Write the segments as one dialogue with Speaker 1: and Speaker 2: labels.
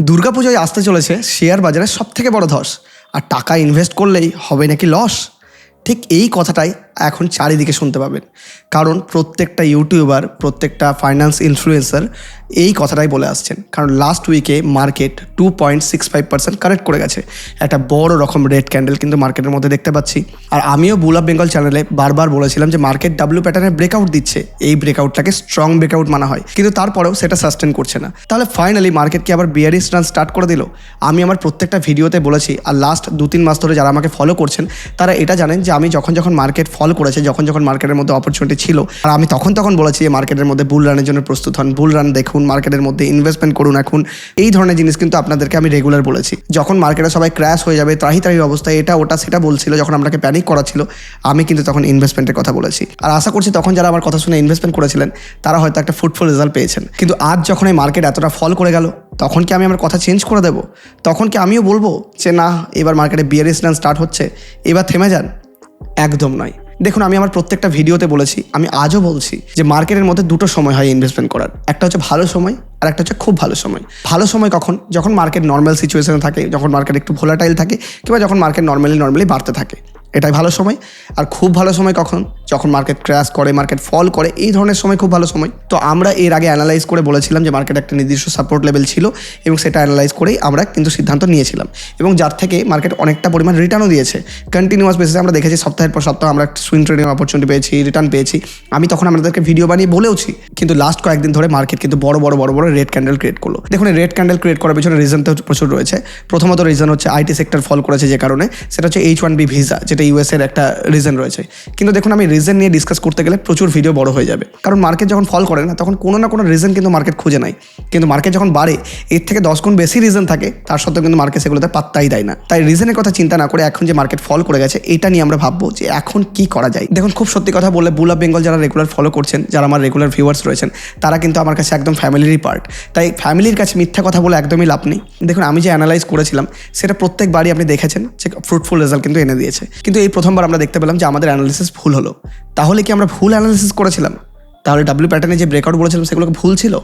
Speaker 1: দুর্গাপুজোয় আসতে চলেছে শেয়ার বাজারের সব থেকে বড় ধস। আর টাকা ইনভেস্ট করলেই হবে নাকি লস ঠিক এই কথাটাই এখন চারিদিকে শুনতে পাবেন। কারণ প্রত্যেকটা ইউটিউবার, প্রত্যেকটা ফাইন্যান্স ইনফ্লুয়েন্সার এই কথাটাই বলে আসছেন। কারণ লাস্ট উইকে market two point six five percent correct করে গেছে। একটা বড় রকম রেড ক্যান্ডেল কিন্তু মার্কেটের মধ্যে দেখতে পাচ্ছি। আর আমিও বুল অফ বেঙ্গল চ্যানেলে বারবার বলেছিলাম যে মার্কেট ডাব্লু প্যাটার্নের ব্রেকআউট দিচ্ছে। এই ব্রেকআউটটাকে স্ট্রং ব্রেকআউট মানা হয়। কিন্তু তারপরেও সেটা সাস্টেন করছে না। তাহলে ফাইনালি মার্কেট কি আবার বিয়ারিস রান স্টার্ট করে দিল? আমি আমার প্রত্যেকটা ভিডিওতে বলেছি, আর লাস্ট দু তিন মাস ধরে যারা আমাকে ফলো করছেন, তারা এটা জানেন যে আমি যখন যখন মার্কেট ফল করেছে যখন যখন মার্কেটের মধ্যে অপরচুনিটি ছিল। আর আমি তখন তখন বলেছি মার্কেটের মধ্যে বুল রানের জন্য প্রস্তুত হন। বুল রান দেখুন মার্কেটের মধ্যে ইনভেস্টমেন্ট করুন এখন। এই ধরনের জিনিস কিন্তু আপনাদেরকে আমি রেগুলার বলেছি। যখন মার্কেটে সবাই ক্র্যাশ হয়ে যাবে, ত্রাহি ত্রাহি অবস্থায় এটা, ওটা, সেটা বলছিল যখন আপনাকে প্যানিক করা ছিল আমি কিন্তু তখন ইনভেস্টমেন্টের কথা বলেছি। আর আশা করছি তখন যারা আমার কথা শুনে ইনভেস্টমেন্ট করেছিলেন, তারা হয়তো একটা ফুটফুল রেজাল্ট পেয়েছেন। কিন্তু আজ যখন এই মার্কেট এতটা ফল করে গেল, তখন কি আমি আমার কথা চেঞ্জ করে দেবো? তখন কি আমিও বলব যে, না, এবার মার্কেটে বিয়ারিস রান স্টার্ট হচ্ছে, এবার থেমে যান? একদম নয়। দেখুন, আমি আমার প্রত্যেকটা ভিডিওতে বলেছি, আমি আজও বলছি যে মার্কেটের মধ্যে দুটো সময় হয় ইনভেস্টমেন্ট করার। একটা হচ্ছে ভালো সময়, আর একটা হচ্ছে খুব ভালো সময়। ভালো সময় কখন? যখন মার্কেট নর্মাল সিচুয়েশনে থাকে, যখন মার্কেট একটু ভোলাটাইল থাকে, কিংবা যখন মার্কেট নর্মালি নর্মালি বাড়তে থাকে। এটাই ভালো সময়। আর খুব ভালো সময় কখন? যখন মার্কেট ক্র্যাশ করে মার্কেট ফল করে, এই ধরনের সময় খুব ভালো সময়। তো আমরা এর আগে অ্যানালাইজ করে বলেছিলাম যে মার্কেট একটা নির্দিষ্ট সাপোর্ট লেভেল ছিল এবং সেটা অ্যানালাইজ করেই আমরা কিন্তু সিদ্ধান্ত নিয়েছিলাম। এবং যার থেকে মার্কেট অনেকটা পরিমাণ রিটার্নও দিয়েছে। কন্টিনিউয়াস বেসিসে আমরা দেখেছি সপ্তাহের পর সপ্তাহ আমরা সুইং ট্রেডিং অপরচুনিটি পেয়েছি রিটার্ন পেয়েছি। আমি তখন আমাদেরকে ভিডিও বানিয়ে বলেওছি, কিন্তু লাস্ট কয়েকদিন ধরে মার্কেট কিন্তু বড় বড় বড় বড় রেড ক্যান্ডেল ক্রিয়েট করল। দেখুন রেড ক্যান্ডেল ক্রিয়েট করার পিছনে রিজন তো প্রচুর রয়েছে। প্রথমত রিজন হচ্ছে আইটি সেক্টর ফল করেছে যে কারণে, সেটা হচ্ছে এইচ ওয়ান বি ভিসা যেটা ইউএস এর একটা রিজন রয়েছে। কিন্তু দেখুন, আমি রিজন নিয়ে ডিসকাস করতে গেলে প্রচুর ভিডিও বড় হয়ে যাবে। কারণ মার্কেট যখন ফল করে না, তখন কোনো না কোনো রিজন কিন্তু মার্কেট খুঁজে নাই কিন্তু মার্কেট যখন বাড়ে, এর থেকে দশ গুণ বেশি রিজন থাকে, তার সত্ত্বেও কিন্তু মার্কেট সেগুলোতে পাত্তাই দেয় না। তাই রিজনের কথা চিন্তা না করে এখন যে মার্কেট ফল করে গেছে, এটা নিয়ে আমরা ভাববো যে এখন কি করা যায়। দেখুন, খুব সত্যি কথা বললে বুল অফ বেঙ্গল যারা রেগুলার ফলো করছেন, যারা আমার রেগুলার ভিউয়ার্স রয়েছেন, তারা কিন্তু আমার কাছে একদম ফ্যামিলিরই পার্ট তাই ফ্যামিলির কাছে মিথ্যা কথা বলে একদমই লাভ নেই। দেখুন, আমি যে অ্যানালাইজ করেছিলাম, সেটা প্রত্যেকবারই আপনি দেখেছেন যে ফ্রুটফুল রেজাল্ট কিন্তু এনে দিয়েছে। কিন্তু এই প্রথমবার আমরা দেখতে পেলাম যে আমাদের অ্যানালিসিস ভুল হলো। তাহলে কি আমরা ভুল অ্যানালিসিস করেছিলাম? তাহলে ডাব্লিউ প্যাটার্নে যে ব্রেকআউট বলেছিলাম, সেগুলোকে ভুল ছিল?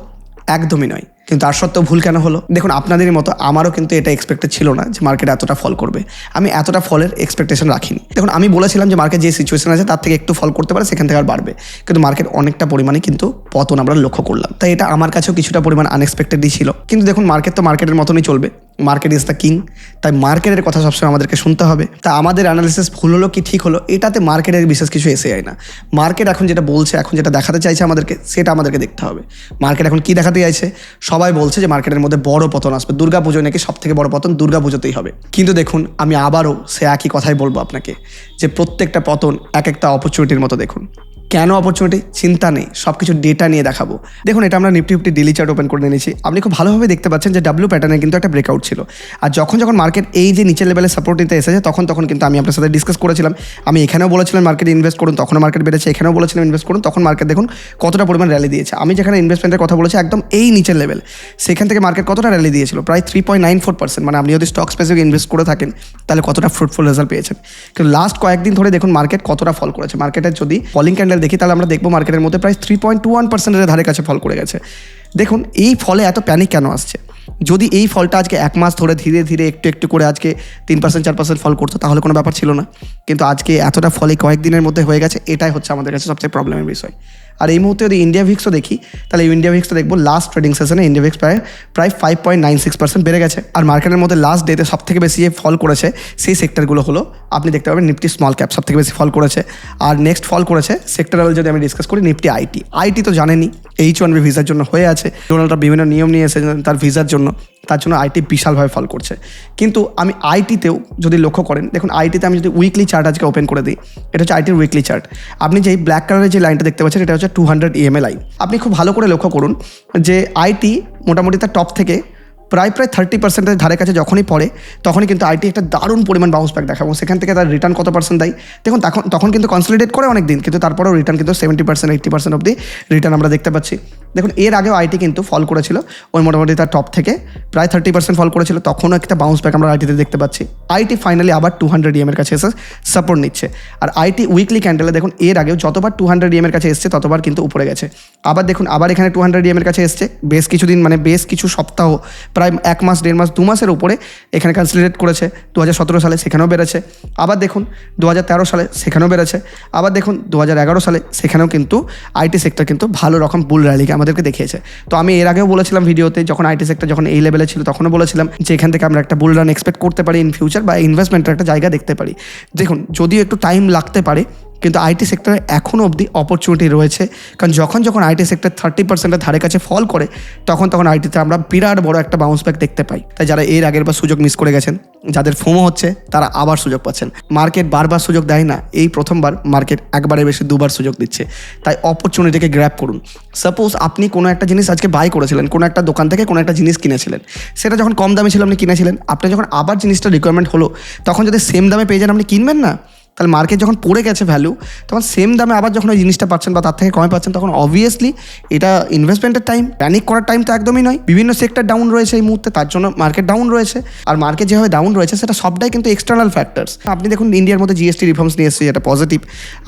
Speaker 1: একদমই নয়। কিন্তু তার সত্ত্বেও ভুল কেন হলো? দেখুন, আপনাদেরই মতো আমারও কিন্তু এটা এক্সপেক্টেড ছিল না যে মার্কেট এতটা ফল করবে। আমি এতটা ফলের এক্সপেকটেশন রাখিনি। দেখুন, আমি বলেছিলাম যে মার্কেট যে সিচুয়েশন আছে, তার থেকে একটু ফল করতে পারে, সেখান থেকে আর বাড়বে। কিন্তু মার্কেট অনেকটা পরিমাণে কিন্তু পতন আমরা লক্ষ্য করলাম। তাই এটা আমার কাছেও কিছুটা পরিমাণ আনএক্সপেক্টেডই ছিল। কিন্তু দেখুন মার্কেট তো মার্কেটের মতনই চলবে। মার্কেট ইজ দ্য কিং তাই মার্কেটের কথা সবসময় আমাদেরকে শুনতে হবে। তা আমাদের অ্যানালিসিস ভুল হলো কি ঠিক হলো, এটাতে মার্কেটের বিশেষ কিছু এসে যায় না। মার্কেট এখন যেটা বলছে, এখন যেটা দেখাতে চাইছে আমাদেরকে, সেটা আমাদেরকে দেখতে হবে। মার্কেট এখন কি দেখাতে চাইছে? সবাই বলছে যে মার্কেটের মধ্যে বড় পতন আসবে। দুর্গা পুজোয় নাকি সব থেকে বড় পতন দুর্গা পুজোতেই হবে। কিন্তু দেখুন, আমি আবারও সে একই কথাই বলব আপনাকে, যে প্রত্যেকটা পতন এক একটা অপরচুনিটির মতো দেখুন। কেন অপরচুনিটি চিন্তা নেই সব কিছু ডেটা নিয়ে দেখাবো। দেখুন, এটা আমরা Nifty fifty daily chart open করে নিয়েছি। আপনি খুব ভালোভাবে দেখতে পাচ্ছেন যে ডাব্লু প্যাটার্নে কিন্তু একটা ব্রেকআউট ছিল। আর যখন যখন মার্কেট এই যে নিচের লেভেলে সাপোর্ট নিতে এসেছে, তখন তখন কিন্তু আমি আপনার সাথে ডিসকাস করেছিলাম। আমি এখানেও বলেছিলাম মার্কেট ইনভেস্ট করুন তখন মার্কেট বেড়েছে। এখানেও বলেছিলাম ইনভেস্ট করুন, তখন মার্কেট দেখুন কতটা পরিমাণ র্যালি দিয়েছে। আমি যেখানে ইনভেস্টমেন্টের কথা বলেছি, একদম এই নিচের লেভেল সেখান থেকে মার্কেট কতটা র্যালি দিয়েছিল? প্রায় three point nine four percent মানে আপনি যদি স্টক স্পেসিফিক ইনভেস্ট করে থাকেন, তাহলে কতটা ফ্রুটফুল রেজাল্ট পেয়েছেন। কিন্তু লাস্ট কয়েকদিন ধরে দেখুন মার্কেট কতটা ফল করেছে। মার্কেটের যদি ফলিং ক্যান্ডেল দেখি, তাহলে আমরা দেখব মার্কেটের মধ্যে প্রায় থ্রি পয়েন্ট টু ওয়ান পার্সেন্টের ধারে কাছে ফল করে গেছে। দেখুন, এই ফলে এত প্যানিক কেন আসছে? যদি এই ফলটা আজকে এক মাস ধরে ধীরে ধীরে একটু একটু করে আজকে তিন পার্সেন্ট চার পার্সেন্ট ফল করতো, তাহলে কোনো ব্যাপার ছিল না। কিন্তু আজকে এতটা ফলে কয়েকদিনের মধ্যে হয়ে গেছে, এটাই হচ্ছে আমাদের কাছে সবচেয়ে প্রবলেমের বিষয়। আর এই মুহূর্তে যদি ইন্ডিয়া ভিক্সও দেখি, তাহলে ইন্ডিয়া ভিক্সটা দেখব লাস্ট ট্রেডিং সেশনে ইন্ডিয়া ভিক্স প্রায় প্রায় five point nine six percent বেড়ে গেছে। আর মার্কেটের মধ্যে লাস্ট ডেতে সব থেকে বেশি যে ফল করেছে, সেই সেক্টরগুলো হলো, আপনি দেখতে পাবেন নিফটি স্মল ক্যাপ সব থেকে বেশি ফল করেছে। আর নেক্সট ফল করেছে সেক্টরাল যদি আমি ডিসকাস করি নিফটি আইটি আইটি তো জানেনি এইচ ওয়ান বি ভিসার জন্য হয়ে আছে। ডোনাল্ড বিভিন্ন নিয়ম নিয়ে এসেছেন তার ভিসার জন্য। তার জন্য আইটি বিশালভাবে ফল করছে। কিন্তু আমি আইটিতেও যদি লক্ষ্য করেন, দেখুন আইটিতে আমি যদি উইকলি চার্ট আজকে ওপেন করে দিই, এটা হচ্ছে আইটির উইকলি চার্ট আপনি যেই ব্ল্যাক কালারের যে লাইনটা দেখতে পাচ্ছেন, এটা হচ্ছে টু হান্ড্রেড ইএমএ লাইন আপনি খুব ভালো করে লক্ষ্য করুন যে আইটি মোটামুটি তার টপ থেকে প্রায় প্রায় থার্টি পার্সেন্টের ধারে কাছে যখনই পড়ে, তখনই কিন্তু আইটি একটা দারুণ পরিমাণ বাউন্স ব্যাক দেখাবো সেখান থেকে তার রিটার্ন কত পার্সেন্ট দেয়, দেখুন তখন তখন কিন্তু কনসলিডেট করে অনেক দিন কিন্তু তারপরেও রিটার্ন কিন্তু সেভেন্টি পার্সেন্ট এইট্টি পার্সেন্ট অব্দি রিটার্ন আমরা দেখতে পাচ্ছি। দেখুন, এর আগেও আইটি কিন্তু ফল করেছিল। ওই মোটামুটি তার টপ থেকে প্রায় থার্টি পার্সেন্ট ফল করেছিল। তখনও একটা বাউন্স ব্যাক আমরা আইটিতে দেখতে পাচ্ছি। আইটি ফাইনালি আবার টু হান্ড্রেড এর কাছে এসে সাপোর্ট নিচ্ছে। আর আইটি উইকলি ক্যান্ডেলে দেখুন, এর আগেও যতবার টু হান্ড্রেড এর কাছে এসছে, ততবার কিন্তু উপরে গেছে। আবার দেখুন, আবার এখানে টু হান্ড্রেড এর কাছে এসছে। বেশ কিছুদিন মানে বেশ কিছু সপ্তাহ, প্রায় এক মাস, দেড় মাস, দু মাসের উপরে এখানে কনসিডারেট করেছে। দু হাজার সতেরো সালে সেখানেও বেড়েছে। আবার দেখুন দু হাজার তেরো সালে সেখানেও বেড়েছে। আবার দেখুন দু হাজার এগারো সালে সেখানেও কিন্তু আইটি সেক্টর কিন্তু ভালো রকম বুল র্যালিকে আমাদেরকে দেখিয়েছে। তো আমি এর আগেও বলেছিলাম ভিডিওতে, যখন আইটি সেক্টর যখন এই লেভেলে ছিল, তখনও বলেছিলাম যে এখান থেকে আমরা একটা বুল রান এক্সপেক্ট করতে পারি ইন ফিউচার বা ইনভেস্টমেন্টের একটা জায়গা দেখতে পারি। দেখুন, যদিও একটু টাইম লাগতে পারে কিন্তু আইটি সেক্টরে এখনও অবধি অপরচুনিটি রয়েছে। কারণ যখন যখন আইটি সেক্টর থার্টি পার্সেন্টের ধারে কাছে ফল করে, তখন তখন আইটিতে আমরা বিরাট বড় একটা বাউন্স ব্যাক দেখতে পাই। তাই যারা এর আগের বার সুযোগ মিস করে গেছেন, যাদের ফোমো হচ্ছে, তারা আবার সুযোগ পাচ্ছেন। মার্কেট বারবার সুযোগ দেয় না, এই প্রথমবার মার্কেট একবারে বেশি দুবার সুযোগ দিচ্ছে। তাই অপরচুনিটিকে গ্র্যাপ করুন। সাপোজ আপনি কোনো একটা জিনিস আজকে বাই করেছিলেন, কোনো একটা দোকান থেকে কোনো একটা জিনিস কিনেছিলেন। সেটা যখন কম দামে ছিল আপনি কিনেছিলেন, আপনি যখন আবার জিনিসটা রিকোয়ারমেন্ট হলো, তখন যদি সেম দামে পেয়ে যান আপনি কিনবেন না? তাহলে মার্কেট যখন পড়ে গেছে ভ্যালু তখন সেম দামে আবার যখন ওই জিনিসটা পাচ্ছেন বা তার থেকে কমে পাচ্ছেন, তখন অবভিয়াসলি এটা ইনভেস্টমেন্টের টাইম প্যানিক করার টাইম তো একদমই নয়। বিভিন্ন সেক্টর ডাউন রয়েছে এই মুহূর্তে, তার জন্য মার্কেট ডাউন রয়েছে। আর মার্কেট যেভাবে ডাউন রয়েছে, সেটা সবটাই কিন্তু এক্সটার্নাল ফ্যাক্টরস আপনি দেখুন ইন্ডিয়ার মধ্যে জিএসটি রিফর্মস নিয়ে এসেছে, যেটা পজিটিভ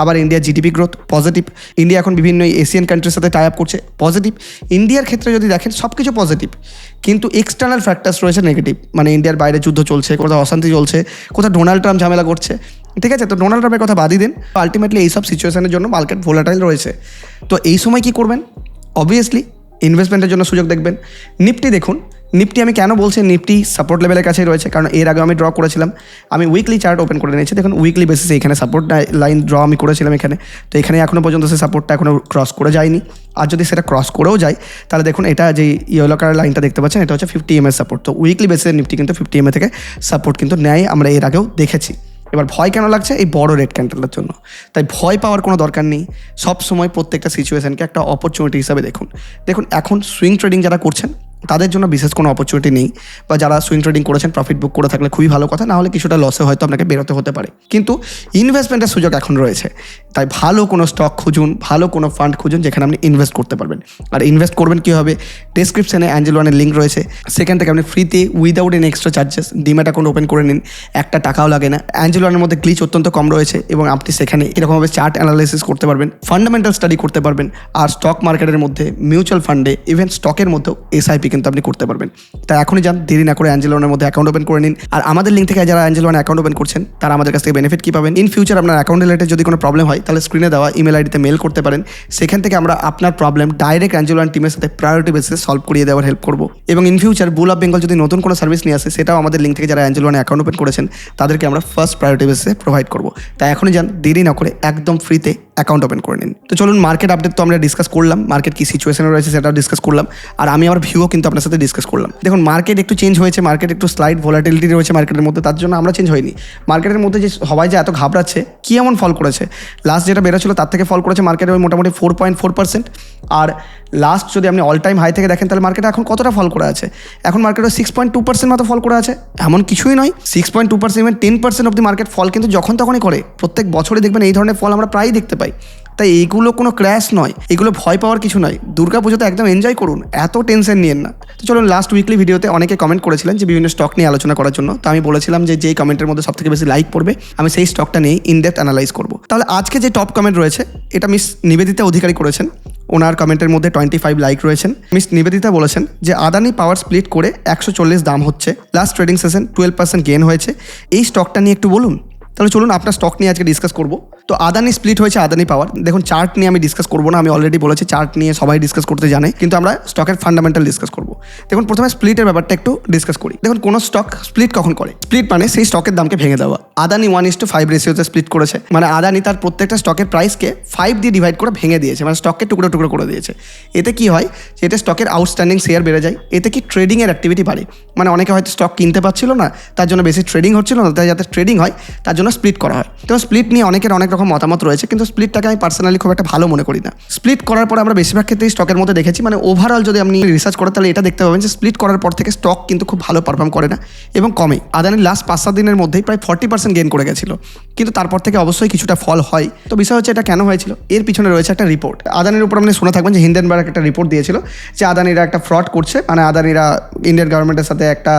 Speaker 1: আবার ইন্ডিয়ার জিডিপি গ্রোথ পজিটিভ ইন্ডিয়া এখন বিভিন্ন এশিয়ান কান্ট্রির সাথে টাই আপ করছে পজিটিভ ইন্ডিয়ার ক্ষেত্রে যদি দেখেন সব কিছু পজিটিভ কিন্তু এক্সটার্নাল ফ্যাক্টরস রয়েছে নেগেটিভ মানে ইন্ডিয়ার বাইরে যুদ্ধ চলছে, কোথাও অশান্তি চলছে, কোথাও ডোনাল্ড ট্রাম্প ঝামেলা করছে। ঠিক আছে, তো ডোনাল্ড ট্রাম্পের কথা বাদই দিন। আলটিমেটলি এইসব সিচুয়েশনের জন্য মার্কেট ভোলাটাইল রয়েছে। তো এই সময় কি করবেন? অবভিয়াসলি ইনভেস্টমেন্টের জন্য সুযোগ দেখবেন। নিফটি দেখুন। নিফটি আমি কেন বলছি? নিফটি সাপোর্ট লেভেলের কাছেই রয়েছে, কারণ এর আগে আমি ড্র করেছিলাম। আমি উইকলি চার্ট ওপেন করে নিয়েছি। দেখুন উইকলি বেসিসে এখানে সাপোর্ট লাইন ড্র আমি করেছিলাম এখানে। তো এখানে এখনও পর্যন্ত সে সাপোর্টটা এখনও ক্রস করে যায়নি। আর যদি সেটা ক্রস করেও যায়, তাহলে দেখুন, এটা যে ইয়েলো কালার লাইনটা দেখতে পাচ্ছেন, এটা হচ্ছে ফিফটি এম সাপোর্ট তো উইকলি বেসিসে নিফটি কিন্তু ফিফটি এম থেকে সাপোর্ট কিন্তু নেয়, আমরা এর আগেও দেখেছি। এবার ভয় কেন লাগছে? এই বড় রেড ক্যান্ডেলের জন্য। তাই ভয় পাওয়ার কোনো দরকার নেই। সব সময় প্রত্যেকটা সিচুয়েশানকে একটা অপরচুনিটি হিসাবে দেখুন। দেখুন, এখন সুইং ট্রেডিং যারা করছেন তাদের জন্য বিশেষ কোনো অপরচুনিটি নেই বা যারা সুইং ট্রেডিং করেছেন প্রফিট বুক করে থাকলে খুবই ভালো কথা না হলে কিছুটা লসে হয়তো আপনাকে বেরোতে হতে পারে। কিন্তু ইনভেস্টমেন্টের সুযোগ এখন রয়েছে। তাই ভালো কোনো স্টক খুঁজুন, ভালো কোনো ফান্ড খুঁজুন যেখানে আপনি ইনভেস্ট করতে পারবেন। আর ইনভেস্ট করবেন কীভাবে ডিসক্রিপশনে অ্যাঞ্জেল ওয়ানের লিঙ্ক রয়েছে। সেখান থেকে আপনি ফ্রিতে without an extra charges demat account open করে নিন। একটা টাকাও লাগে না। অ্যাঞ্জেল ওয়ানের মধ্যে গ্লিচ অত্যন্ত কম রয়েছে এবং আপনি সেখানে এরকমভাবে চার্ট অ্যানালাইসিস করতে পারবেন ফান্ডামেন্টাল স্টাডি করতে পারবেন। আর স্টক মার্কেটের মধ্যে মিউচুয়াল ফান্ডে ইভেন স্টকের মধ্যেও এসআইপি কিন্তু আপনি করতে পারবেন। তাই এখনই যান, দেরি না করে অ্যাঞ্জেল ওয়ানের মধ্যে অ্যাকাউন্ট ওপেন করে নিন। আর আমাদের লিঙ্ক থেকে যারা অ্যাঞ্জেল ওয়ান অ্যাকাউন্ট ওপেন করছেন, তারা আমাদের কাছ থেকে বেনিফিট কী পাবেন? ইন ফিউচার আপনার অ্যাকাউন্ট রিলেটেড যদি কোনো প্রবলেম হয়, তাহলে স্ক্রিনে দেওয়া ইমেল আইডিতে মেল করতে পারেন। সেখান থেকে আমরা আপনার প্রবলেম ডাইরেক্ট অ্যাঞ্জেল ওয়ান টিমের সাথে প্রায়োরিটি বেসিসে সলভ করিয়ে দেওয়ার হেল্প করব। এবং in future bull of Bengal যদি নতুন কোনো সার্ভিস নিয়ে আসে, সেটাও আমাদের লিঙ্ক থেকে যারা অ্যাঞ্জেল অ্যাকাউন্ট ওপেন করেছেন, তাদেরকে আমরা ফার্স্ট প্রায়োরিটি বেসিসে প্রোভাইড করব। তাই এখনই যান, দেরি না করে একদম ফ্রিতে অ্যাকাউন্ট ওপেন করে নিন। তো চলুন মার্কেট আপডেট তো আমরা ডিসকাস করলাম। মার্কেট কি সিচুয়েশনে রয়েছে সেটাও ডিসকাস করলাম। আর আমি আমার ভিউও কিন্তু আপনার সাথে ডিসকাস করলাম। দেখুন মার্কেট একটু চেঞ্জ হয়েছে মার্কেট একটু স্লাইড ভোলাটিলিটি রয়েছে মার্কেটের মধ্যে, তার জন্য আমরা চেঞ্জ হয়নি। মার্কেটের মধ্যে যে সবাই যে এত ঘাবড়াচ্ছে, কী এমন ফল করেছে? লাস্ট যেটা বেরোছিল তার থেকে ফল করেছে মার্কেটে মোটামুটি ফোর পয়েন্ট ফোর পার্সেন্ট আর লাস্ট যদি আপনি অল টাইম হাই থেকে দেখেন, তাহলে মার্কেটে এখন কতটা ফল করে আছে? এখন মার্কেটে সিক্স পয়েন্ট টু পার্সেন্ট মতো ফল করে আছে। এমন কিছুই নয়। Six point two percent even ten percent of the market fall কিন্তু যখন তখনই করে। প্রত্যেক বছরে দেখবেন এই ধরনের ফল আমরা প্রায়ই দেখতে পাই। তাই এইগুলো কোনো ক্র্যাশ নয় এগুলো ভয় পাওয়ার কিছু নয়। দুর্গা পুজোতে একদম এনজয় করুন, এত টেনশন নিয়েন না। তো চলুন লাস্ট উইকলি ভিডিওতে অনেকে কমেন্ট করেছিলেন যে বিভিন্ন স্টক নিয়ে আলোচনা করার জন্য। তো আমি বলেছিলাম যে যেই কমেন্টের মধ্যে সবথেকে বেশি লাইক পড়বে, আমি সেই স্টকটা নিয়েই ইনডেপথ অ্যানালাইজ করব। তাহলে আজকে যে টপ কমেন্ট রয়েছে, এটা মিস নিবেদিতা অধিকারী করেছেন। ওনার কমেন্টের মধ্যে টোয়েন্টি ফাইভ লাইক রয়েছেন। মিস নিবেদিতা বলেছেন যে আদানি পাওয়ার স্প্লিট করে একশো চল্লিশ দাম হচ্ছে। Last trading session twelve percent gain হয়েছে। এই স্টকটা নিয়ে একটু বলুন। তাহলে চলুন আপনার স্টক নিয়ে আজকে ডিসকাস করব। তো আদানি স্প্লিট হয়েছে আদানি পাওয়ার দেখুন চার্ট নিয়ে আমি ডিসকাস করব না, আমি অলরেডি বলেছি চার্ট নিয়ে সবাই ডিসকাস করতে জানে, কিন্তু আমরা স্টকের ফান্ডামেন্টাল ডিসকাস করব। দেখুন, প্রথমে স্প্লিটের ব্যাপারটা একটু ডিসকাস করি। দেখুন, কোনো স্টক স্প্লিট কখন করে? স্প্লিট মানে সেই স্টকের দামকে ভেঙে দেওয়া। Adani one is to five রেশিওতে split করেছে। মানে আদানি তার প্রত্যেকটা স্টকের প্রাইসকে ফাইভ দিয়ে ডিভাইড করে ভেঙে দিয়েছে। মানে স্টককে টুকরো টুকরো করে দিয়েছে। এতে কি হয়? যে এতে স্টকের আউটস্ট্যান্ডিং শেয়ার বেড়ে যায়। এতে কি ট্রেডিংয়ের অ্যাক্টিভিটি বাড়ে? মানে অনেকে হয়তো স্টক কিনতে পারছিল না, তার জন্য বেশি ট্রেডিং হচ্ছিল না, তাই যাতে ট্রেডিং হয়, তার জন্য স্প্লিট করা হয়। তো স্প্লিট নিয়ে অনেকের অনেক রকম মতামত রয়েছে, কিন্তু স্প্লিটটাকে আমি পার্সোনালি খুব একটা ভালো মনে করি না। স্প্লিট করার পর আমরা বেশিরভাগ ক্ষেত্রেই স্টকের মধ্যে দেখেছি মানে ওভারঅল যদি আপনি রিসার্চ করেন, তাহলে এটা দেখতে পাবেন যে স্প্লিট করার পর থেকে স্টক কিন্তু খুব ভালো পারফর্ম করে না এবং কমে। আদানির লাস্ট পাঁচ সাত দিনের মধ্যেই প্রায় ফর্টি পার্সেন্ট গেন করে গেছিল। কিন্তু তারপর থেকে অবশ্যই কিছুটা ফল হয়। তো বিষয় হচ্ছে এটা কেন হয়েছিল? এর পিছনে রয়েছে একটা রিপোর্ট আদানির উপর আপনি শুনে থাকবেন যে হিন্ডেনবার্গ একটা রিপোর্ট দিয়েছিল যে আদানিরা একটা ফ্রড করছে মানে আদানিরা ইন্ডিয়ান গভর্নমেন্টের সাথে একটা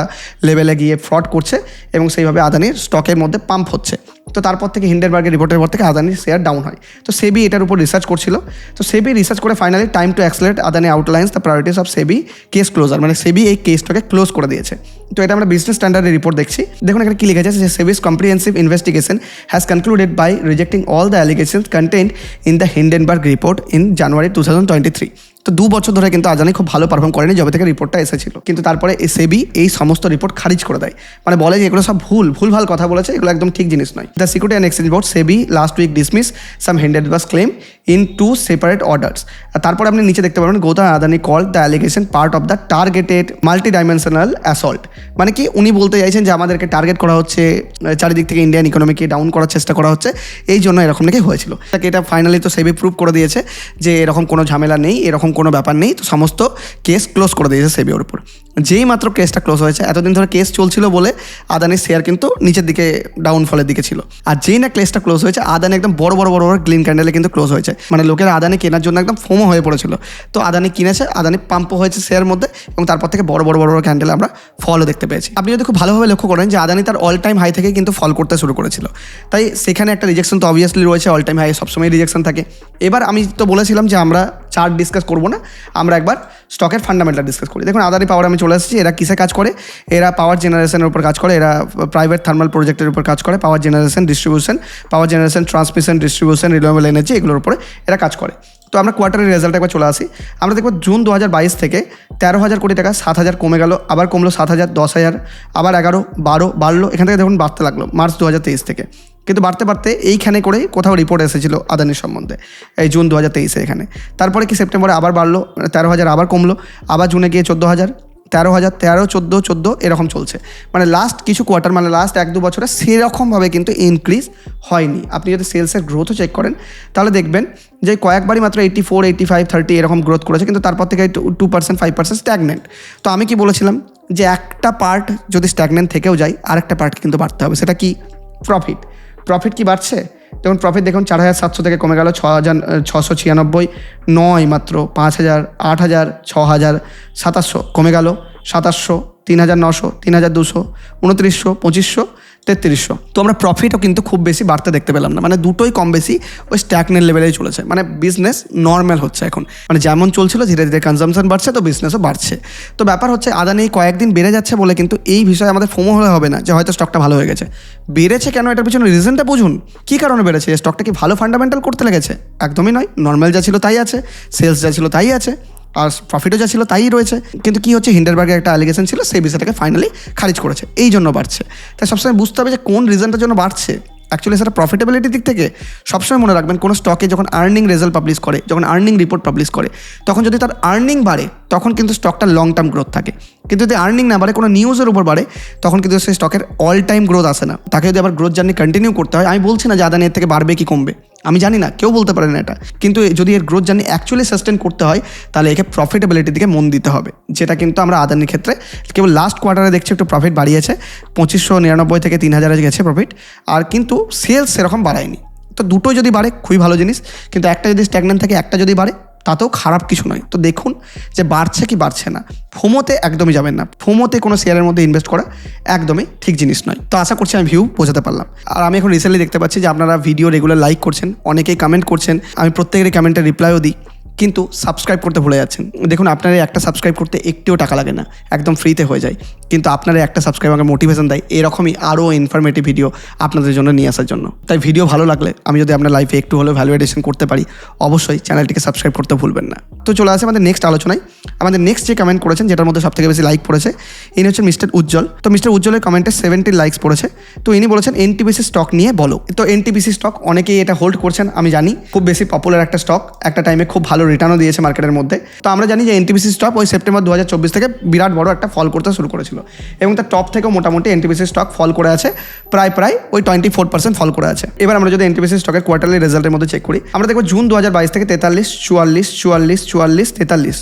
Speaker 1: লেভেলে গিয়ে ফ্রড করছে এবং সেইভাবে আদানির স্টকের মধ্যে পাম্প হচ্ছে। তো তারপর থেকে হিন্ডেনবার্গের রিপোর্টের পর থেকে আদানির শেয়ার ডাউন হয়। তো সেবি এটার উপর রিসার্চ করছিল। তো সেবি রিসার্চ করে finally time to accelerate Adani outlines the priorities of SEBI case closure মানে সেবি এই কেসটাকে ক্লোজ করে দিয়েছে। তো এটা আমরা বিজনেস স্ট্যান্ডার্ডের রিপোর্ট দেখছি। দেখুন এখানে কি লিখেছে যে SEBI's comprehensive investigation has concluded by rejecting all the allegations content in the Hindenburg report in January two thousand twenty three তো দু বছর ধরে কিন্তু আজানি খুব ভালো পারফর্ম করেনি, যবে থেকে রিপোর্টটা এসেছিল। কিন্তু তারপরে সেবি এই সমস্ত রিপোর্ট খারিজ করে দেয়। মানে বলে যে এগুলো সব ভুল ভুল ভালো কথা বলেছে, এগুলো একদম ঠিক জিনিস নয়। The securities and exchange board SEBI last week dismiss some Hindenburg's claim in two separate orders তারপরে আপনি নিচে দেখতে পাবেন Gautam Adani call the allegation part of the targeted multi dimensional assault মানে কি, উনি বলতে চাইছেন যে আমাদেরকে টার্গেট করা হচ্ছে, চারিদিক থেকে ইন্ডিয়ান ইকোনমিকে ডাউন করার চেষ্টা করা হচ্ছে, এই জন্য এরকম নাকি হয়েছিল। এটা ফাইনালি তো সেবি প্রুভ করে দিয়েছে যে এরকম কোনো ঝামেলা নেই, এরকম কোনো ব্যাপার নেই। তো সমস্ত কেস ক্লোজ করে দিয়েছে সেবিওর উপর। যেই মাত্র কেসটা ক্লোজ হয়েছে, এতদিন ধরে কেস চলছিল বলে আদানির শেয়ার কিন্তু নিচের দিকে ডাউনফলের দিকে ছিল। আর যেই না কেসটা ক্লোজ হয়েছে, আদানি একদম বড় বড় বড় বড় গ্লিন ক্যান্ডেলে কিন্তু ক্লোজ হয়েছে। মানে লোকের আদানি কেনার জন্য একদম ফোমো হয়ে পড়েছিল। তো আদানি কিনেছে, আদানি পাম্পও হয়েছে শেয়ার মধ্যে এবং তারপর থেকে বড় বড় বড় বড় ক্যান্ডেলে আমরা ফলও দেখতে পেয়েছি। আপনি যদি খুব ভালোভাবে লক্ষ্য করেন যে আদানি তার অল টাইম হাই থেকে কিন্তু ফল করতে শুরু করেছিল। তাই সেখানে একটা রিজেকশন তো অবভিয়াসলি রয়েছে অল টাইম হাই সবসময় রিজেকশন থাকে। এবার আমি তো বলেছিলাম যে আমরা চার্ট ডিসকাস করব না, আমরা একবার স্টকের ফান্ডামেন্টাল ডিসকাস করি। দেখুন, আদানি পাওয়ার আমি চলে এসেছি এরা কিসে কাজ করে? এরা পাওয়ার জেনারেশনের উপর কাজ করে, এরা প্রাইভেট থার্মাল প্রজেক্টের উপর কাজ করে power generation distribution power generation transmission distribution renewable energy এগুলোর উপরে এরা কাজ করে। তো আমরা কোয়ার্টারের রেজাল্ট একবার চলে আসি। আমরা দেখব জুন দু হাজার বাইশ থেকে তেরো হাজার কোটি টাকা সাত হাজার কমে গেল, আবার কমলো সাত হাজার দশ হাজার আবার এগারো, বারো, বাড়লো। এখান থেকে দেখুন বাড়তে লাগল, মার্চ দু হাজার তেইশ থেকে। কিন্তু বাড়তে বাড়তে এইখানে করে কোথাও রিপোর্ট এসেছিল আদানির সম্বন্ধে, এই জুন দু হাজার তেইশে এখানে। তারপরে কি সেপ্টেম্বরে আবার বাড়লো তেরো হাজার আবার কমলো, আবার জুনে গিয়ে চোদ্দ হাজার তেরো হাজার তেরো, চোদ্দ চোদ্দ, এরকম চলছে। মানে লাস্ট কিছু কোয়ার্টার মানে লাস্ট এক, দু বছরে সেরকমভাবে কিন্তু ইনক্রিজ হয়নি। আপনি যদি সেলসের গ্রোথও চেক করেন, তাহলে দেখবেন যে কয়েকবারই মাত্র eighty four eighty five thirty এরকম গ্রোথ করেছে, কিন্তু তারপর থেকে two percent five percent stagnant তো আমি কি বলেছিলাম যে একটা পার্ট যদি স্ট্যাগনেন্ট থেকেও যায়, আরেকটা পার্ট কিন্তু বাড়তে হবে। সেটা কি? প্রফিট প্রফিট কি বাড়ছে? দেখুন প্রফিট দেখুন, চার হাজার সাতশো থেকে কমে গেল ছ হাজার ছশো ছিয়ানব্বই, নয় মাত্র পাঁচ হাজার, আট হাজার ছ হাজার সাতাশশো, কমে গেল সাতাশশো, তিন হাজার নশো, তিন হাজার দুশো, উনত্রিশশো, পঁচিশশো তেত্রিশশো। তো আমরা প্রফিটও কিন্তু খুব বেশি বাড়তে দেখতে পেলাম না। মানে দুটোই কম বেশি ওই স্ট্যাগনেট লেভেলেই চলেছে। মানে বিজনেস নর্মাল হচ্ছে এখন। মানে যেমন চলছিল, ধীরে ধীরে কনজামশন বাড়ছে, তো বিজনেসও বাড়ছে। তো ব্যাপার হচ্ছে, আদানি কয়েকদিন বেড়ে যাচ্ছে বলে কিন্তু এই বিষয়ে আমাদের ফোমো হলে হবে না, যে হয়তো স্টকটা ভালো হয়ে গেছে। বেড়েছে কেন? এটার পিছনে রিজনটা বুঝুন। কী কারণে বেড়েছে? স্টকটা কি ভালো ফান্ডামেন্টাল করতে লেগেছে? একদমই নয়। নর্মাল যা ছিল তাই আছে। সেলস যা ছিল তাই আছে। আর প্রফিটও যা ছিল তাই রয়েছে। কিন্তু কি হচ্ছে হিন্ডারবার্গের একটা অ্যালিগেশন ছিল, সেই বিষয়টাকে ফাইনালি খারিজ করেছে। এই জন্য বাড়ছে। তাই সবসময় বুঝতে হবে যে কোন রিজনটার জন্য বাড়ছে। অ্যাকচুয়ালি সেটা প্রফিটেবিলিটির দিক থেকে সবসময় মনে রাখবেন, কোনো স্টকে যখন আর্নিং রেজাল্ট পাবলিশ করে, যখন আর্নিং রিপোর্ট পাবলিশ করে, তখন যদি তার আর্নিং বাড়ে, তখন কিন্তু স্টকটার লং টার্ম গ্রোথ থাকে। কিন্তু যদি আর্নিং না বাড়ে, কোনো নিউজের উপর বাড়ে, তখন কিন্তু সেই স্টকের অল টাইম গ্রোথ আসে না। তাকে যদি আবার গ্রোথ জার্নি কন্টিনিউ করতে হয়, আমি বলছি না যে আদানি এর থেকে বাড়বে কি কমবে। আমি জানি না, কেউ বলতে পারে না এটা। কিন্তু যদি এর গ্রোথ জানি অ্যাকচুয়ালি সাস্টেন করতে হয়, তাহলে একে প্রফিটেবিলিটির দিকে মন দিতে হবে। যেটা কিন্তু আমরা আদানির ক্ষেত্রে, কেবল লাস্ট কোয়ার্টারে দেখছি একটু প্রফিট বাড়িয়েছে, পঁচিশশো নিরানব্বই থেকে তিন হাজারে গেছে প্রফিট আর কিন্তু সেলস সেরকম বাড়ায়নি। তো দুটো যদি বাড়ে, খুবই ভালো জিনিস, কিন্তু একটা যদি স্ট্যাগনেন্ট থাকে, একটা যদি বাড়ে তাতেও খারাপ কিছু নয়। তো দেখুন যে বাড়ছে কি বাড়ছে না। ফোমোতে একদমই যাবেন না। ফোমোতে কোনো শেয়ারের মধ্যে ইনভেস্ট করা একদমই ঠিক জিনিস নয়। তো আশা করছি আমি ভিউ বোঝাতে পারলাম। আর আমি এখন রিসেন্টলি দেখতে পাচ্ছি যে আপনারা ভিডিও রেগুলার লাইক করছেন, অনেকেই কমেন্ট করছেন। আমি প্রত্যেকেরই কমেন্টে রিপ্লাইও দিই। কিন্তু সাবস্ক্রাইব করতে ভুলে যাচ্ছেন। দেখুন, আপনার একটা সাবস্ক্রাইব করতে একটিও টাকা লাগে না, একদম ফ্রিতে হয়ে যায়। কিন্তু আপনার একটা সাবস্ক্রাইব আমাকে মোটিভেশন দেয়, এরকমই আরও ইনফরমেটিভ ভিডিও আপনাদের জন্য নিয়ে আসার জন্য। তাই ভিডিও ভালো লাগলে আমি যদি আপনার লাইফে একটু হলেও ভ্যালুয়েডেশন করতে পারি, অবশ্যই চ্যানেলটিকে সাবস্ক্রাইব করতে ভুলবেন না। তো চলে আসে আমাদের নেক্সট আলোচনায়। আমাদের নেক্সট যে কমেন্ট করেছেন, যেটার মধ্যে সব থেকে বেশি লাইক পড়েছে, ইনি হচ্ছেন মিস্টার উজ্জ্বল। তো মিস্টার উজ্জ্বলের কমেন্টে সেভেন্টি লাইকস পড়েছে। তো ইনি বলেছেন এনটিপিসি স্টক নিয়ে বলো। তো এনটিপিসি স্টক অনেকেই এটা হোল্ড করছেন, আমি জানি, খুব বেশি পপুলার একটা স্টক একটা টাইমে খুব ভালো রিটার্নও দিয়েছে মার্কেটের মধ্যে। তো আমরা জানি যে এনটিপিসি স্টক ওই সেপ্টেম্বর দু হাজার চব্বিশ থেকে বিরাট বড় একটা ফল করতে শুরু করেছিল। এবং তার টপ থেকেও মোটামুটি এনটিপিসি স্টক ফল করে আছে। প্রায় প্রায় ওই টোয়েন্টি ফোর পার্সেন্ট ফল করে আছে। এবার আমরা যদি এনটিপিসি স্টকের কোয়ার্টারলি রেজাল্টের মধ্যে চেক করি, আমরা দেখব জুন দু হাজার বাইশ থেকে তেতাল্লিশ, চুয়াল্লিশ চুয়াল্লিশ চুয়াল্লিশ, তেতাল্লিশ,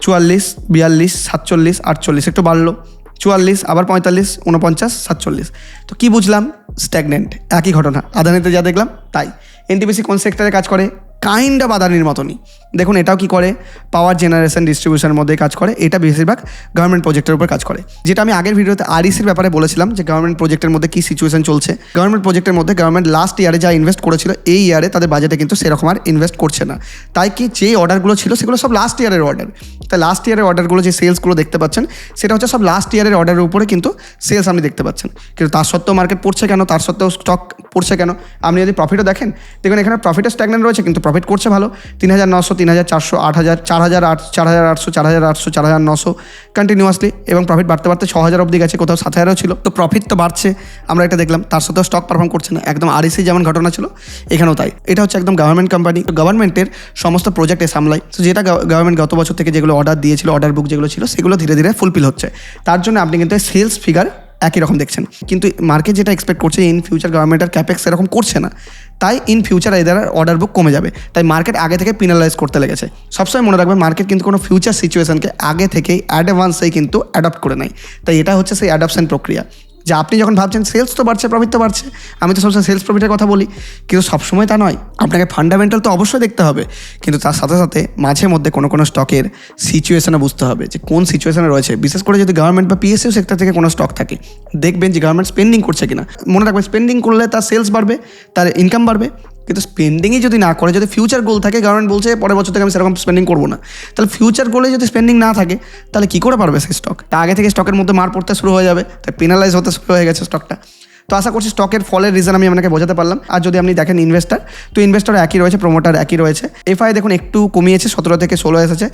Speaker 1: চুয়াল্লিশ, বিয়াল্লিশ, সাতচল্লিশ, আটচল্লিশ একটু বাড়লো। চুয়াল্লিশ, আবার পঁয়তাল্লিশ উনপঞ্চাশ সাতচল্লিশ। তো কি বুঝলাম? স্ট্যাগনেন্ট একই ঘটনা। আদানিতে যা দেখলাম, তাই। এনটিপিসি কোন সেক্টরে কাজ করে? কাইন্ড অফ আদানির মতনই। দেখুন, এটাও কি করে? পাওয়ার জেনারেশন ডিস্ট্রিবিউশনের মধ্যে কাজ করে। এটা বেশিরভাগ গভর্নমেন্ট প্রজেক্টের উপর কাজ করে। যেটা আমি আগের ভিডিওতে আরইসির ব্যাপারে বলেছিলাম যে গভর্নমেন্ট প্রজেক্টের মধ্যে কী সিচুয়েশন চলছে। গভর্নমেন্ট প্রজেক্টের মধ্যে গভর্নমেন্ট লাস্ট ইয়ারে যা ইনভেস্ট করেছিল, এই ইয়ারে তাদের বাজেটে কিন্তু সেরকম আর ইনভেস্ট করছে না। তাই কি যে অর্ডারগুলো ছিল, সেগুলো সব লাস্ট ইয়ারের অর্ডার তাই লাস্ট ইয়ারের অর্ডারগুলো যে সেলসগুলো দেখতে পাচ্ছেন, সেটা হচ্ছে সব লাস্ট ইয়ারের অর্ডারের উপরে কিন্তু সেলস আপনি দেখতে পাচ্ছেন। কিন্তু তার সত্ত্বেও মার্কেট পড়ছে কেন? তার সত্ত্বেও স্টক পড়ছে কেন? আপনি যদি প্রফিটও দেখেন, দেখুন, এখানে প্রফিটের স্ট্যাগনেন্ট রয়েছে, কিন্তু প্রফিট করছে ভালো। তিন হাজার নশো তিন হাজার চারশো, আট হাজার, চার হাজার আট, চার হাজার আটশো, চার হাজার আটশো, চার হাজার নশো কন্টিনিউয়াসলি এবং প্রফিট বাড়তে বাড়তে ছ হাজার অবধি গেছে, কোথাও সাত হাজারও ছিল। তো প্রফিট তো বাড়ছে, আমরা এটা দেখলাম, তার সাথেও স্টক পারফর্ম করছে না, একদম আরইসি যেমন ঘটনা ছিল, এখানেও তাই। এটা হচ্ছে একদম গভর্নমেন্ট কোম্পানি গভর্নমেন্টের সমস্ত প্রজেক্টে সামলাই। তো যেটা গভর্নমেন্ট গত বছর থেকে যেগুলো অর্ডার দিয়েছিল অর্ডার বুক যেগুলো ছিল, সেগুলো ধীরে ধীরে ফুলফিল হচ্ছে। তার জন্য আপনি কিন্তু সেলস ফিগার একই রকম দেখছেন। কিন্তু মার্কেট যেটা এক্সপেক্ট করছে ইন ফিউচার গভর্নমেন্ট আর ক্যাপেক্স এরকম করছে না, তাই ইন ফিউচার এদের অর্ডার বুক কমে যাবে। তাই মার্কেট আগে থেকে পিনালাইজ করতে লেগেছে। সবসময় মনে রাখবে মার্কেট কিন্তু কোনো ফিউচার সিচুয়েশনকে আগে থেকেই অ্যাডভান্সেই কিন্তু অ্যাডপ্ট করে নেয়। তাই এটা হচ্ছে সেই অ্যাডাপশন প্রক্রিয়া। যে আপনি যখন ভাবছেন সেলস তো বাড়ছে প্রফিট তো বাড়ছে, আমি তো সবসময় সেলস প্রফিটের কথা বলি। কিন্তু সবসময় তা নয়। আপনাকে ফান্ডামেন্টাল তো অবশ্যই দেখতে হবে। কিন্তু তার সাথে সাথে মাঝে মধ্যে কোনো কোনো স্টকের সিচুয়েশানে বুঝতে হবে যে কোন সিচুয়েশানে রয়েছে। বিশেষ করে যদি গভর্নমেন্ট বা পিএসইউ সেক্টর থেকে কোনো স্টক থাকে, দেখবেন যে গভর্নমেন্ট স্পেন্ডিং করছে কিনা। মনে রাখবেন স্পেন্ডিং করলে তার সেলস বাড়বে, তার ইনকাম বাড়বে। কিন্তু স্পেন্ডিংই যদি না করে, যদি ফিউচার গোল থাকে গভর্নমেন্ট বলছে পরের বছর থেকে আমি সেরকম স্পেন্ডিং করব না, তাহলে ফিউচার গোলে যদি স্পেন্ডিং না থাকে, তাহলে কী করে পারবে সেই স্টক তা আগে থেকে স্টকের মধ্যে মার পড়তে শুরু হয়ে যাবে, তাই পেনালাইজ হতে শুরু হয়ে গেছে স্টকটা তো আশা করছি স্টকের ফলের রিজন আমি আপনাকে বোঝাতে পারলাম। আর যদি আপনি দেখেন ইনভেস্টার তো ইনভেস্টার একই রয়েছে প্রোমোটার একই রয়েছে। এফআই দেখুন একটু কমিয়েছে, সতেরো থেকে ষোলো এসেছে।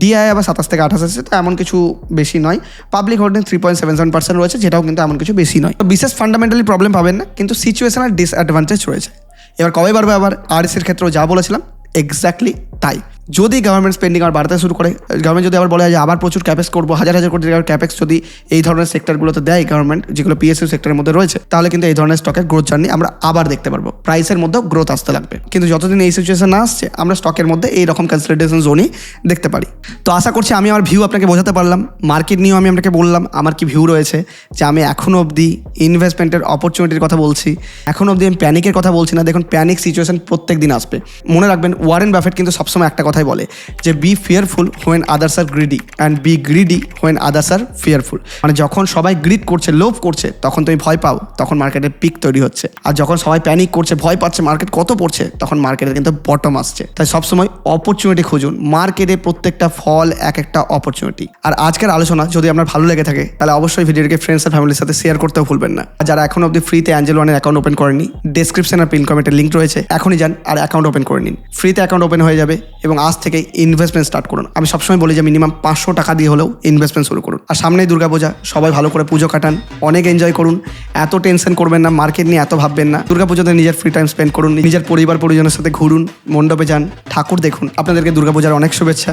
Speaker 1: ডিআই আবার সাতাশ থেকে আঠাশ এসেছে, তো এমন কিছু বেশি নয়। Public holding three point seven seven percent রয়েছে, যেটাও কিন্তু এমন কিছু বেশি নয়। তো বিশেষ ফান্ডামেন্টালি প্রবলেম পাবেন না, কিন্তু সিচুয়েশনাল ডিসঅ্যাডভান্টেজ রয়েছে। এবার কবে বাড়বে আবার আরএসির ক্ষেত্রেও যা বলেছিলাম এক্স্যাক্টলি তাই। যদি গভর্নমেন্ট স্পেন্ডিং আর বাড়তে শুরু করে গভর্নমেন্ট যদি আবার বলে যে আবার প্রচুর ক্যাপেক্স করব, হাজার হাজার কোটি টাকার ক্যাপেক্স যদি এই ধরনের সেক্টরগুলোতে দেয় গভর্নমেন্ট যেগুলো পিএসইউ সেক্টরের মধ্যে রয়েছে, তাহলে কিন্তু এই ধরনের স্টকের গ্রোথ জার্নি আমরা আবার দেখতে পারব। প্রাইসের মধ্যেও গ্রোথ আসতে লাগবে। কিন্তু যতদিন এই সিচুয়েশন না আসছে, আমরা স্টকের মধ্যে এই রকম কনসিডারেশন জোনই দেখতে পারি। তো আশা করছি আমি আমার ভিউ আপনাকে বোঝাতে পারলাম। মার্কেট নিয়েও আমি আপনাকে বললাম, আমার কি ভিউ রয়েছে, যে আমি এখনও অবধি ইনভেস্টমেন্টের অপরচুনিটির কথা বলছি এখনও অবধি আমি প্যানিকের কথা বলছি না। দেখুন প্যানিক সিচুয়েশন প্রত্যেক দিন আসবে। মনে রাখবেন ওয়ারেন ব্যাফেট কিন্তু সবসময় একটা কথাই বলে যে be fearful when others are greedy and be greedy when others are fearful মানে যখন সবাই গ্রিড করছে, লোভ করছে, তখন তুমি ভয় পাও, তখন মার্কেটের পিক তৈরি হচ্ছে। আর যখন সবাই প্যানিক করছে, ভয় পাচ্ছে মার্কেট কত পড়ছে, তখন মার্কেটের কিন্তু বটম আসছে। তাই সবসময় অপরচুনিটি খুঁজুন। মার্কেটে প্রত্যেকটা ফল এক একটা অপরচুনিটি আর আজকের আলোচনা যদি আপনার ভালো লেগে থাকে, তাহলে অবশ্যই ভিডিওটিকে ফ্রেন্ডস আর ফ্যামিলির সাথে শেয়ার করতেও ভুলবেন না। আর যারা এখন অবধি ফ্রিতে অ্যাঞ্জেল ওয়ানের অ্যাকাউন্ট ওপেন করেনি ডেসক্রিপশন আর পিন কমেন্টের লিঙ্ক রয়েছে। এখনই যান আর অ্যাকাউন্ট ওপেন করে নিন। ফ্রিতে অ্যাকাউন্ট ওপেন হয়ে যাবে এবং আজ থেকে ইনভেস্টমেন্ট স্টার্ট করুন। আমি সবসময় বলি যে মিনিমাম পাঁচশো টাকা দিয়ে হলেও ইনভেস্টমেন্ট শুরু করুন। আর সামনেই দুর্গাপূজা, সবাই ভালো করে পুজো কাটান, অনেক এনজয় করুন। এত টেনশন করবেন না মার্কেট নিয়ে এত ভাববেন না। দুর্গাপুজোতে নিজের ফ্রি টাইম স্পেন্ড করুন, নিজের পরিবার পরিজনের সাথে ঘুরুন, মণ্ডপে যান, ঠাকুর দেখুন। আপনাদেরকে দুর্গাপূজার অনেক শুভেচ্ছা।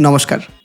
Speaker 1: নমস্কার।